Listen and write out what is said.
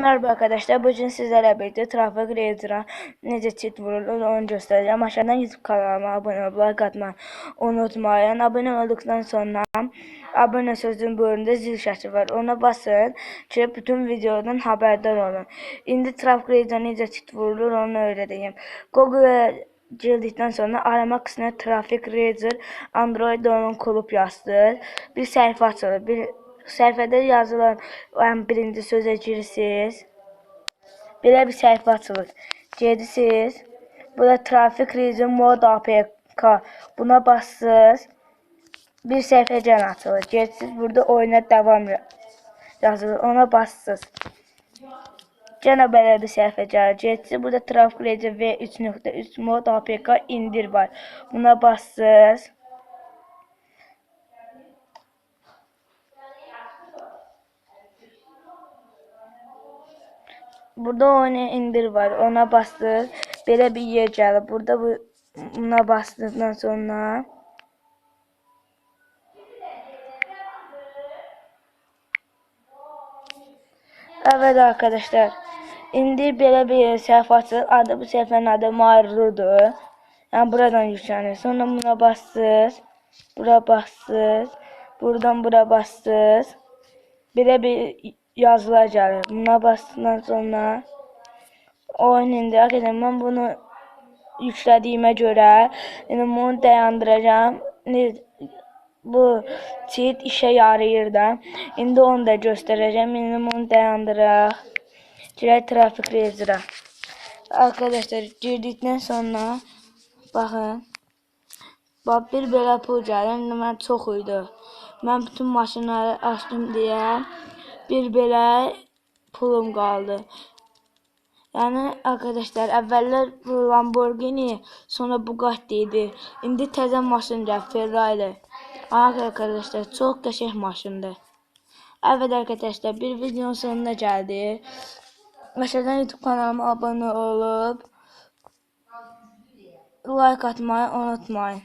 Merhaba arkadaşlar. Bugün sizlerle birlikte trafik rejimine necə çit vurulur onu göstereceğim. Aşağıdan YouTube kanalıma abone olup like atmayı unutmayın. Abone olduktan sonra abone sözün bölümünde zil şəkli var. Ona basın ki bütün videodan haberdar olun. İndi trafik rejimine necə çit vurulur onu öğreteyim. Google girdikten sonra arama kısmına trafik Razer Android onun kulüp yazdır. Bir sayfa açılır. Bir sayfada yazılan en birinci söze girirsiniz. Belə bir səhifə açılır. Gedirsiniz. Burada trafik rejim mod APK. Buna bassınız. Bir səhifəcən açılır. Gedirsiniz burada oyuna devam yazılır. Ona bassınız. Gene belə bir səhifə gəlir. Gedirsiniz burada trafik rejim V3.3 mod APK indir var. Buna bassınız. Burada oyunu indir var. Ona bastır. Belə bir yer gəlir. Burada bu buna bastıktan sonra Evet arkadaşlar. İndi belə bir səhifə açılır. Adı bu səhifənin adı Marrudur. Yəni buradan yüklənir. Sonra buna bassız. Bura bassız. Buradan bura bassız. Belə bir yazılar gəlir. Buna bastıktan sonra oyun indi. Mən bunu yüklədiyimə görə indi bunu dayandıracağım. Bu cheat işe yarayır da. İndi onu da göstereceğim. İndi bunu dayandıraq. Girək trafik rejimə. Arkadaşlar girdikdən sonra baxın. Bax bir belə pul gəlir. İndi mən çox idi. Mən bütün maşınları açdım deyə bir belə pulum qaldı. Yəni arkadaşlar əvvəllər bu Lamborghini, sonra Bugatti idi. İndi təzə maşın gəlir Ferrari. Arkadaşlar çox qəşəng maşındır. Evet arkadaşlar bir videonun sonuna geldi. Aşağıdan YouTube kanalıma abone olup like atmayı unutmayın.